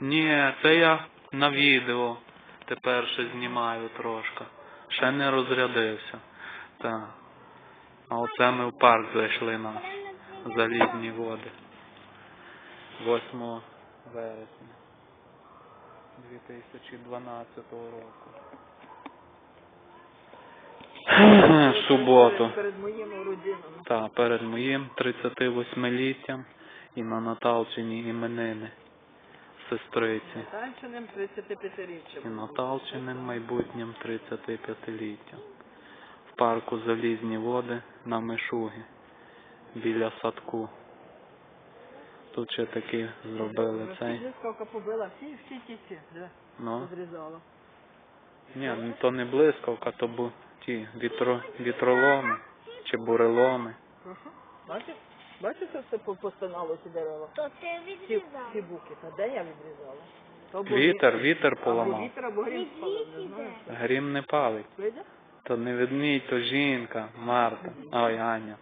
Ні, це я на відео тепер ще знімаю трошки. Ще не розрядився. Так. А оце ми в парк зайшли на залізні води. 8 вересня 2012 року. Суботу. Перед моїм родинами. Та перед моїм 38-літтям і на Наталчині іменини сестриці. Танченим 35-річчям. І Наталчиним майбутнім 35-літтям. В парку Залізні води на Мишуги біля садку. Тут ще такі зробили цей. Блискавка побила всі, всі ті ці, де Ну, розрізала. ні, ну то не блискавка, то бу ті вітро, вітроломи чи буреломи. Прошу. Бачиш? Бачиш, що все по- постанало ці дерева? То ти Ці, відрізав. ці буки. Та де я відрізала? То або Вітер, вітер Або поламав. вітер, або грім спалив, не знаєш. Грім не палить. Видя? То не відмій, то жінка, Марта. Ой, Аня.